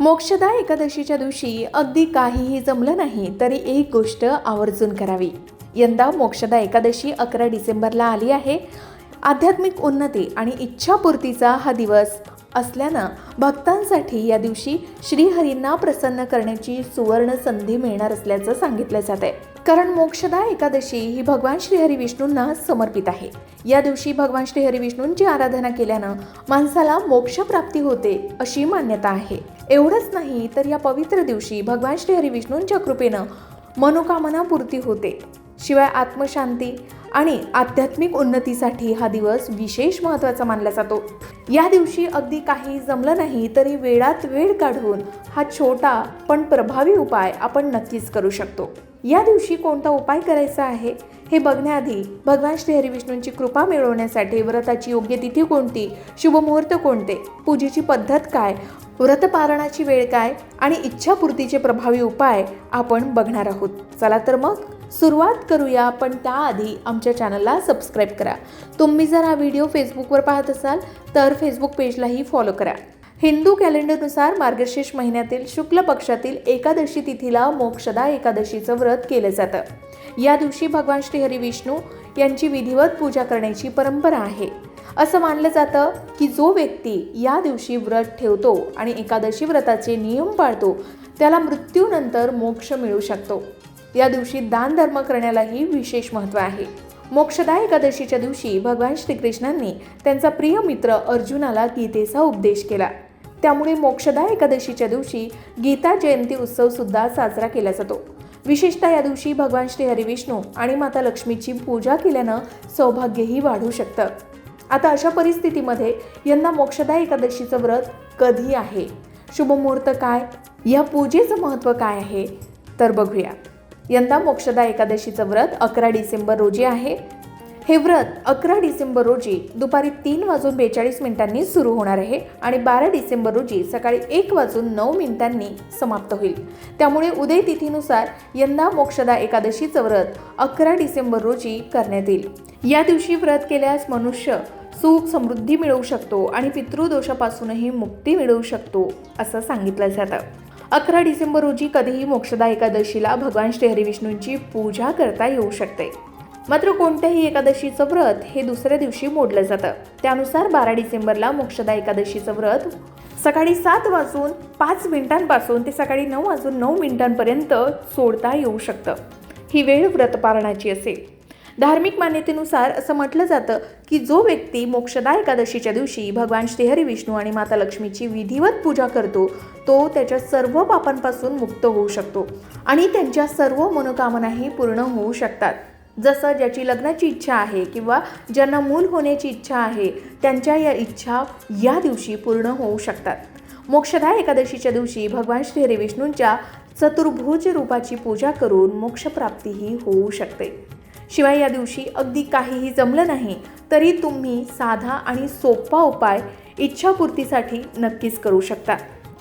मोक्षदा एकादशीच्या दिवशी अगदी काहीही जमलं नाही तरी एक गोष्ट आवर्जून करावी. यंदा मोक्षदा एकादशी अकरा डिसेंबरला आली आहे. आध्यात्मिक उन्नती आणि इच्छापूर्तीचा हा दिवस असल्यानं भक्तांसाठी या दिवशी श्रीहरींना प्रसन्न करण्याची सुवर्ण संधी मिळणार असल्याचं सांगितलं जात आहे. कारण मोक्षदा एकादशी ही भगवान श्रीहरी विष्णूंना समर्पित आहे. या दिवशी भगवान श्रीहरी विष्णूंची आराधना केल्यानं माणसाला मोक्षप्राप्ती होते अशी मान्यता आहे. एवढंच नाही तर या पवित्र दिवशी भगवान श्रीहरी विष्णूंच्या कृपेनं मनोकामना पूर्ती होते. शिवाय आत्मशांती आणि आध्यात्मिक उन्नतीसाठी हा दिवस विशेष महत्त्वाचा मानला जातो. या दिवशी अगदी काही जमलं नाही तरी वेळात वेळ काढून हा छोटा पण प्रभावी उपाय आपण नक्कीच करू शकतो. या दिवशी कोणता उपाय करायचा आहे? हे बघण्याआधी भगवान श्री हरिविष्णूंची कृपा मिळवण्यासाठी व्रताची योग्य तिथी कोणती? शुभमुहूर्त कोणते? पूजेची पद्धत काय? व्रतपारणाची वेळ काय? आणि इच्छापूर्तीचे प्रभावी उपाय आपण बघणार आहोत. चला तर मग सुरुवात करूया पण त्याआधी आमच्या चॅनलला सबस्क्राईब करा. तुम्ही जर हा व्हिडिओ फेसबुकवर पाहत असाल तर फेसबुक पेजलाही फॉलो करा. हिंदू कॅलेंडरनुसार मार्गशीर्ष महिन्यातील शुक्ल पक्षातील एकादशी तिथीला मोक्षदा एकादशीचं व्रत केलं जातं. या दिवशी भगवान श्रीहरी विष्णू यांची विधिवत पूजा करण्याची परंपरा आहे. असं मानलं जातं की जो व्यक्ती या दिवशी व्रत ठेवतो आणि एकादशी व्रताचे नियम पाळतो त्याला मृत्यूनंतर मोक्ष मिळू शकतो. या दिवशी दान धर्म करण्यालाही विशेष महत्त्व आहे. मोक्षदा एकादशीच्या दिवशी भगवान श्रीकृष्णांनी त्यांचा प्रिय मित्र अर्जुनाला गीतेचा उपदेश केला. त्यामुळे मोक्षदा एकादशीच्या दिवशी गीता जयंती उत्सव सुद्धा साजरा केला जातो. विशेषतः या दिवशी भगवान श्री हरिविष्णू आणि माता लक्ष्मीची पूजा केल्यानं सौभाग्यही वाढू शकतं. आता अशा परिस्थितीमध्ये यंदा मोक्षदा एकादशीचं व्रत कधी आहे? शुभमुहूर्त काय? या पूजेचं महत्त्व काय आहे? तर बघूया. यंदा मोक्षदा एकादशीचं व्रत अकरा डिसेंबर रोजी आहे. हे व्रत अकरा डिसेंबर रोजी दुपारी तीन वाजून बेचाळीस मिनिटांनी सुरू होणार आहे आणि बारा डिसेंबर रोजी सकाळी एक वाजून नऊ मिनिटांनी समाप्त होईल. त्यामुळे उदय तिथीनुसार यंदा मोक्षदा एकादशीचं व्रत अकरा डिसेंबर रोजी करण्यात येईल. या दिवशी व्रत केल्यास मनुष्य सुख समृद्धी मिळवू शकतो आणि पितृदोषापासूनही मुक्ती मिळवू शकतो असं सांगितलं जातं. अकरा डिसेंबर रोजी कधीही मोक्षदा एकादशीला भगवान श्रीहरी विष्णूंची पूजा करता येऊ शकते. मात्र कोणत्याही एकादशीचं व्रत हे दुसऱ्या दिवशी मोडलं जातं. त्यानुसार बारा डिसेंबरला मोक्षदा एकादशीचं व्रत सकाळी सात वाजून पाच मिनिटांपासून ते सकाळी नऊ वाजून नऊ मिनिटांपर्यंत सोडता येऊ शकतं. ही वेळ व्रतपारणाची असेल. धार्मिक मान्यतेनुसार असं म्हटलं जातं की जो व्यक्ती मोक्षदा एकादशीच्या दिवशी भगवान श्रीहरी विष्णू आणि माता लक्ष्मीची विधिवत पूजा करतो तो त्याच्या सर्व पापांपासून मुक्त होऊ शकतो आणि त्यांच्या सर्व मनोकामनाही पूर्ण होऊ शकतात. जसं ज्याची लग्नाची इच्छा आहे किंवा ज्यांना मूल होण्याची इच्छा आहे त्यांच्या या इच्छा या दिवशी पूर्ण होऊ शकतात. मोक्षदा एकादशीच्या दिवशी भगवान श्रीहरी विष्णूंच्या चतुर्भुज रूपाची पूजा करून मोक्षप्राप्तीही होऊ शकते. शिवाय या दिवशी अगदी काहीही जमलं नाही तरी तुम्ही साधा आणि सोपा उपाय इच्छापूर्तीसाठी नक्कीच करू शकता.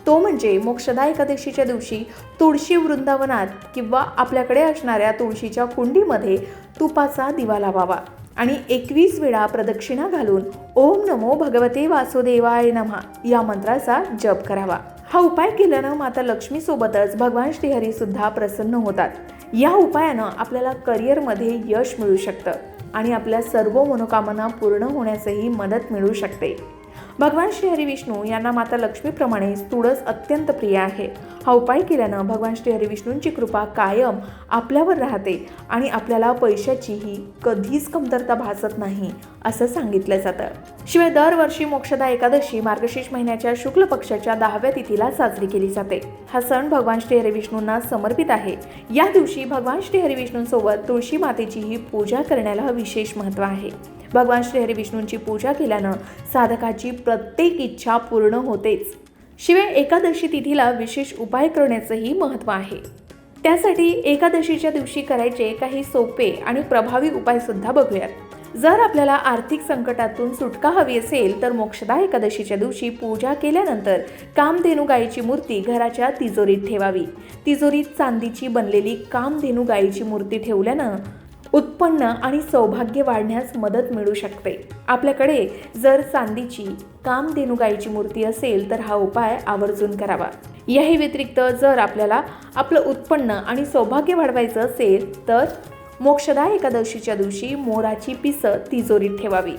तो म्हणजे मोक्षदा एकादशीच्या दिवशी तुळशी वृंदावनात किंवा आपल्याकडे असणाऱ्या तुळशीच्या कुंडीमध्ये तुपाचा दिवा लावावा आणि एकवीस वेळा प्रदक्षिणा घालून ओम नमो भगवते वासुदेवाय नमः या मंत्राचा जप करावा. हा उपाय केल्यानं माता लक्ष्मीसोबतच भगवान श्रीहरी सुद्धा प्रसन्न होतात. या उपायानं आपल्याला करिअरमध्ये यश मिळू शकतं आणि आपल्या सर्व मनोकामना पूर्ण होण्यासही मदत मिळू शकते. भगवान श्रीहरी विष्णू यांना माता लक्ष्मीप्रमाणे तुळस अत्यंत प्रिय आहे. हा उपाय केल्यानं भगवान श्रीहरी विष्णूंची कृपा कायम आपल्यावर राहते आणि आपल्याला पैशाचीही कधीच कमतरता भासत नाही असं सांगितलं जातं. शिवाय दरवर्षी मोक्षदा एकादशी मार्गशीर्ष महिन्याच्या शुक्ल पक्षाच्या दहाव्या तिथीला साजरी केली जाते. हा सण भगवान श्रीहरी विष्णूंना समर्पित आहे. या दिवशी भगवान श्रीहरी विष्णूंसोबत तुळशी मातेचीही पूजा करण्याला विशेष महत्त्व आहे. भगवान श्रीहरी विष्णूंची पूजा केल्यानं साधकाची प्रत्येक इच्छा पूर्ण होतेच. शिवाय एकादशी तिथीला विशेष उपाय करण्याचंही महत्त्व आहे. त्यासाठी एकादशीच्या दिवशी करायचे काही सोपे आणि प्रभावी उपायसुद्धा बघूयात. जर आपल्याला आर्थिक संकटातून सुटका हवी असेल तर मोक्षदा एकादशीच्या दिवशी पूजा केल्यानंतर कामधेनू गायीची मूर्ती घराच्या तिजोरीत ठेवावी. तिजोरीत चांदीची बनलेली कामधेनू गायीची मूर्ती ठेवल्यानं उत्पन्न आणि सौभाग्य वाढण्यास मदत मिळू शकते. आपल्याकडे जर चांदीची काम देनुगाईची मूर्ती असेल तर हा उपाय आवर्जून करावा. याही व्यतिरिक्त जर आपल्याला आपलं उत्पन्न आणि सौभाग्य वाढवायचं असेल तर मोक्षदा एकादशीच्या दिवशी मोराची पिसं तिजोरीत ठेवावी.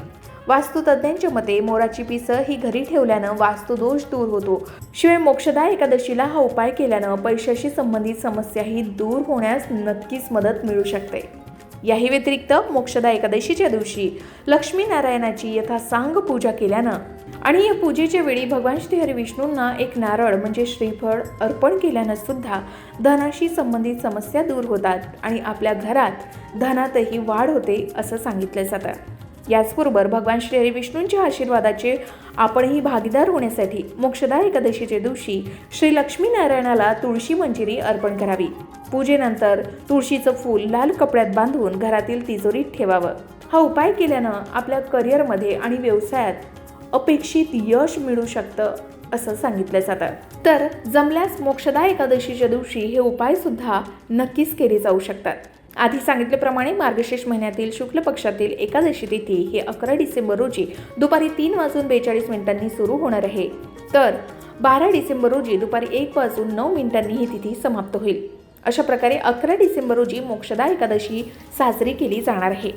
वास्तुतज्ञांच्या मते मोराची पिसं ही घरी ठेवल्यानं वास्तुदोष दूर होतो. शिवाय मोक्षदा एकादशीला हा उपाय केल्यानं पैशाशी संबंधित समस्याही दूर होण्यास नक्कीच मदत मिळू शकते. याही व्यतिरिक्त मोक्षदा एकादशीच्या दिवशी लक्ष्मीनारायणाची यथासांग पूजा केल्यानं आणि या पूजेच्या वेळी भगवान श्रीहरी विष्णूंना एक नारळ म्हणजे श्रीफळ अर्पण केल्यानं सुद्धा धनाशी संबंधित समस्या दूर होतात आणि आपल्या घरात धनातही वाढ होते असं सांगितलं जातं. याचबरोबर भगवान श्री हरी विष्णूंच्या आशीर्वादाचे आपणही भागीदार होण्यासाठी मोक्षदा एकादशीच्या दिवशी श्री लक्ष्मीनारायणाला तुळशी मंजिरी अर्पण करावी. पूजेनंतर तुळशीचं फूल लाल कपड्यात बांधून घरातील तिजोरीत ठेवावं. हा उपाय केल्यानं आपल्या करिअरमध्ये आणि व्यवसायात अपेक्षित यश मिळू शकतं असं सांगितलं जातं. तर जमल्यास मोक्षदा एकादशीच्या दिवशी हे उपाय सुद्धा नक्कीच केले जाऊ शकतात. आधी सांगितल्याप्रमाणे मार्गशीर्ष महिन्यातील शुक्ल पक्षातील एकादशी तिथी ही अकरा डिसेंबर रोजी दुपारी तीन वाजून बेचाळीस मिनिटांनी सुरू होणार आहे. तर बारा डिसेंबर रोजी दुपारी एक वाजून नऊ मिनिटांनी ही तिथी समाप्त होईल. अशा प्रकारे अकरा डिसेंबर रोजी मोक्षदा एकादशी साजरी केली जाणार आहे.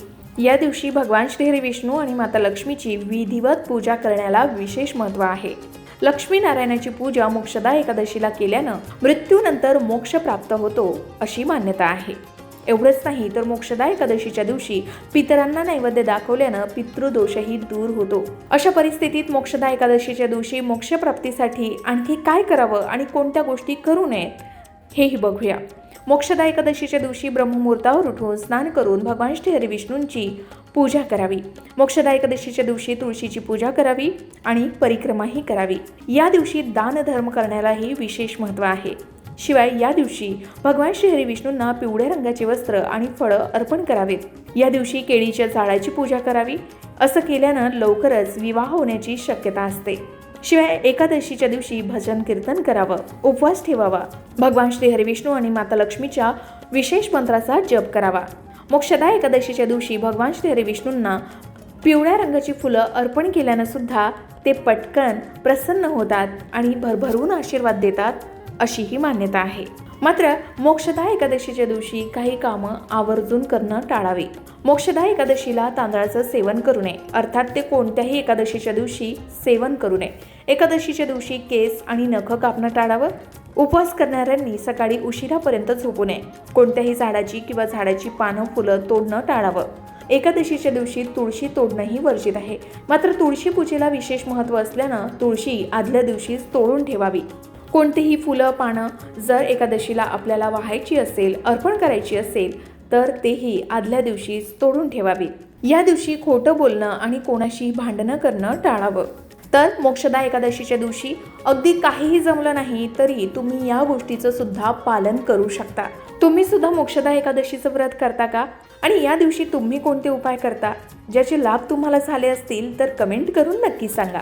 या दिवशी भगवान श्रीहरी विष्णू आणि माता लक्ष्मीची विधिवत पूजा करण्याला विशेष महत्त्व आहे. लक्ष्मीनारायणाची पूजा मोक्षदा एकादशीला केल्यानं मृत्यूनंतर मोक्ष प्राप्त होतो अशी मान्यता आहे. एवढंच नाही तर मोक्षदा एकादशीच्या दिवशी पितरांना नैवेद्य दाखवल्यानं पितृदोषही दूर होतो. अशा परिस्थितीत मोक्षदा एकादशीच्या दिवशी मोक्षप्राप्तीसाठी आणखी काय करावं आणि कोणत्या गोष्टी करू नयेत हेही बघूया. मोक्षदा एकादशीच्या दिवशी ब्रह्ममुहूर्तावर उठून स्नान करून भगवान श्री हरिविष्णूंची पूजा करावी. मोक्षदा एकादशीच्या दिवशी तुळशीची पूजा करावी आणि परिक्रमाही करावी. या दिवशी दानधर्म करण्यालाही विशेष महत्त्व आहे. शिवाय या दिवशी भगवान श्रीहरी विष्णूंना पिवळ्या रंगाचे वस्त्र आणि फळं अर्पण करावेत. या दिवशी केळीच्या झाडाची पूजा करावी असं केल्यानं लवकरच विवाह होण्याची शक्यता असते. शिवाय एकादशीच्या दिवशी भजन कीर्तन करावं उपवास ठेवावा. भगवान श्री हरी विष्णू आणि माता लक्ष्मीच्या विशेष मंत्राचा जप करावा. मोक्षदा एकादशीच्या दिवशी भगवान श्री हरी विष्णूंना पिवळ्या रंगाची फुलं अर्पण केल्यानं सुद्धा ते पटकन प्रसन्न होतात आणि भरभरून आशीर्वाद देतात. अशीही मान्यता आहे. मात्र मोक्षदा एकादशीच्या दिवशी काही कामं आवर्जून करणं टाळावी. मोक्षदा एकादशीला तांदळाचं सेवन करू नये. अर्थात ते कोणत्याही एकादशीच्या दिवशी सेवन करू नये. एकादशीच्या दिवशी केस आणि नख कापणं टाळावं. उपवास करणाऱ्यांनी सकाळी उशिरापर्यंत झोपू नये. कोणत्याही झाडाची किंवा झाडाची पानं फुलं तोडणं टाळावं. एकादशीच्या दिवशी तुळशी तोडणंही वर्जित आहे. मात्र तुळशी पूजेला विशेष महत्त्व असल्यानं तुळशी आदल्या दिवशीच तोडून ठेवावी. कोणतीही फुलं पानं जर एकादशीला आपल्याला वाहायची असेल अर्पण करायची असेल तर तेही आदल्या दिवशीच तोडून ठेवावी. या दिवशी खोटं बोलणं आणि कोणाशी भांडणं करणं टाळावं. तर मोक्षदा एकादशीच्या दिवशी अगदी काहीही जमलं नाही तरी तुम्ही या गोष्टीचं सुद्धा पालन करू शकता. तुम्ही सुद्धा मोक्षदा एकादशीचं व्रत करता का? आणि या दिवशी तुम्ही कोणते उपाय करता? ज्याचे लाभ तुम्हाला झाले असतील तर कमेंट करून नक्की सांगा.